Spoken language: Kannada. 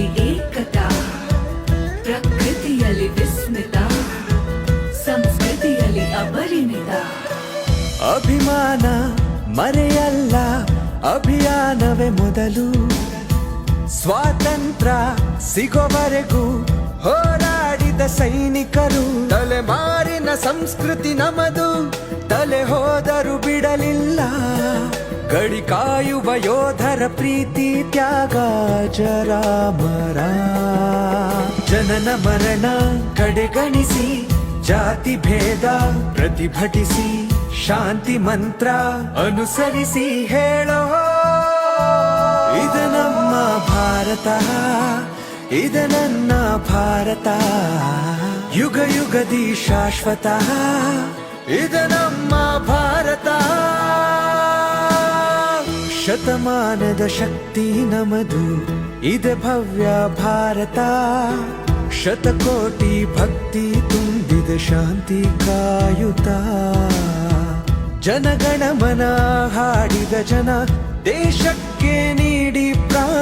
ಏಕತಾ ಪ್ರಕೃತಿಯಲ್ಲಿ ಸಂಸ್ಕೃತಿಯಲ್ಲಿ ಅಭಿಮಾನ ಮರೆಯಲ್ಲ ಅಭಿಯಾನವೇ ಮೊದಲು. ಸ್ವಾತಂತ್ರ್ಯ ಸಿಗೋವರೆಗೂ ಹೋರಾಡಿದ ಸೈನಿಕರು ತಲೆಮಾರಿನ ಸಂಸ್ಕೃತಿ ನಮದು. ಗಡಿ ಕಾಯುವ ಯೋಧರ ಪ್ರೀತಿ, ತ್ಯಾಗ, ಜರಾಮರ. ಜನನ ಮರಣ ಕಡೆಗಣಿಸಿ, ಜಾತಿ ಭೇದ ಪ್ರತಿಭಟಿಸಿ, ಶಾಂತಿ ಮಂತ್ರ ಅನುಸರಿಸಿ ಹೇಳೋ. ಇದು ನಮ್ಮ ಭಾರತ, ಇದು ನನ್ನ ಭಾರತ. ಯುಗ ಯುಗದಿ ಶಾಶ್ವತ, ಇದು ಶತಮಾನದ ಶಕ್ತಿ ನಮದು. ಇದೆ ಭವ್ಯ ಭಾರತ. ಶತಕೋಟಿ ಭಕ್ತಿ ತುಂಬಿದ ಶಾಂತಿ ಕಾಯುತ್ತ ಜನಗಣಮನ ಹಾಡಿದ ಜನ ದೇಶಕ್ಕೆ ನೀಡಿ ಪ್ರಾಣ.